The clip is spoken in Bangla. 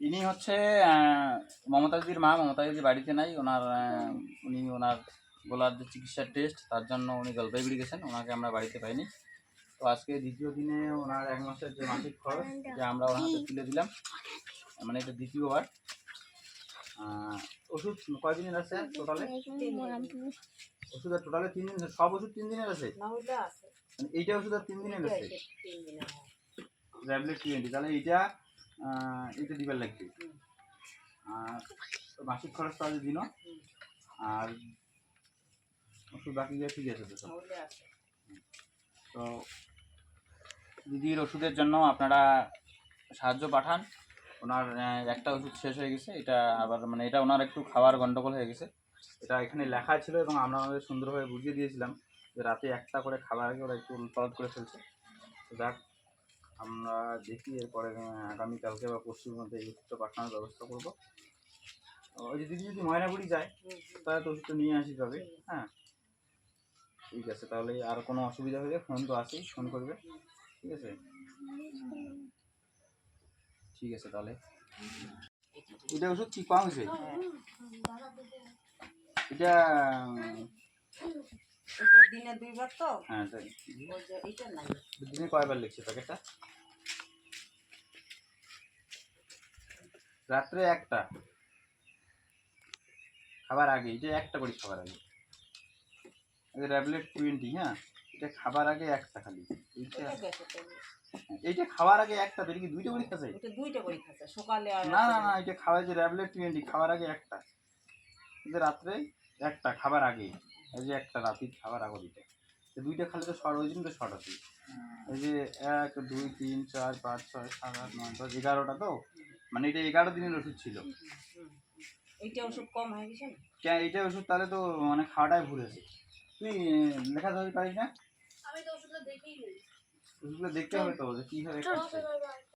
ইনি হচ্ছে আহ, মমতা দিদির মা মমতা দিদি বাড়িতে নাই ওনার উনি ওনার গলার যে চিকিৎসার টেস্ট তার জন্য উনি জলপাইগুড়ি গেছেন ওনাকে আমরা বাড়িতে পাইনি। তো আজকে দ্বিতীয় দিনে ওনার এক মাসের যে মাসিক খরচ যে আমরা ওনার হাতে তুলে দিলাম মানে এটা দ্বিতীয়বার। ওষুধ কয়দিনের আছে টোটালে ওষুধের টোটালে তিন দিন সব ওষুধ তিন দিনের আছে? মানে এইটা ওষুধ আর তিন দিনের আছে? ট্যাবলেট টোয়েন্টি তাহলে এইটা এইটা দিবার লাগবে। আর মাসিক খরচটা আছে দিন। আর ওষুধ বাকি যা ঠিক আছে তো তো দিদির ওষুধের জন্য আপনারা সাহায্য পাঠান। ওনার একটা ওষুধ শেষ হয়ে গেছে। এটা আবার মানে এটা ওনার একটু খাওয়ার গন্ডগোল হয়ে গেছে। এটা এখানে লেখা ছিল এবং আমরা আমাদের সুন্দরভাবে বুঝিয়ে দিয়েছিলাম যে রাতে একটা করে খাবার আগে ওরা একটু উল্পালট করে ফেলছে। তো যাক আমরা দেখি এরপরে আগামীকালকে বা পরশুর মধ্যে এই ওষুধটা পাঠানোর ব্যবস্থা করব। ওই যে দিদি যদি ময়নাগুড়ি যায়। তাহলে তো ওষুধটা নিয়ে আসি পাবে হ্যাঁ। ঠিক আছে তাহলে আর কোনো অসুবিধা হলে ফোন তো আসেই ফোন করবে। ঠিক আছে? ঠিক আছে তাহলে। এটা ওষুধ কি কম হয়েছে এটা এটা দিনে দুইবার তো? হ্যাঁ এটা নাই। দিনে কয়বার লিখছে প্যাকেটটা? রাত্রে একটা। খাবার আগে এটা একটা করি খাবার আগে। ট্যাবলেট টোয়েন্টি হ্যাঁ? এটা খাবার আগে একটা খালি। এইটা এইটা খাওয়ার আগে একটা তো কি দুইটা করে খাচ্ছে? এটা দুইটা করে খাচ্ছে সকালে আর না না না এটা খাওয়া যে ট্যাবলেট টোয়েন্টি খাবার আগে একটা। রাত্রে একটা খাবার আগে। এই যে একটা রাতির খাবার আগে দিতে। তো দুইটা খালি তো শর্ট ওই জন্য তো শর্ট আছে এই যে এক দুই তিন চার পাঁচ ছয় সাত আট নয় দশ এগারোটা তো? মানে এটা এগারো দিনের ওষুধ ছিল। এইটা ওষুধ কম হয়ে গেছে? কেন এইটা ওষুধ তাহলে তো মানে খাওয়াটাই ভুল আছে তুই লেখা ধরতে পারিস না? আমি তো ওষুধটা দেখেই ওষুধগুলো দেখতে হবে তো যে কীভাবে খাচ্ছে।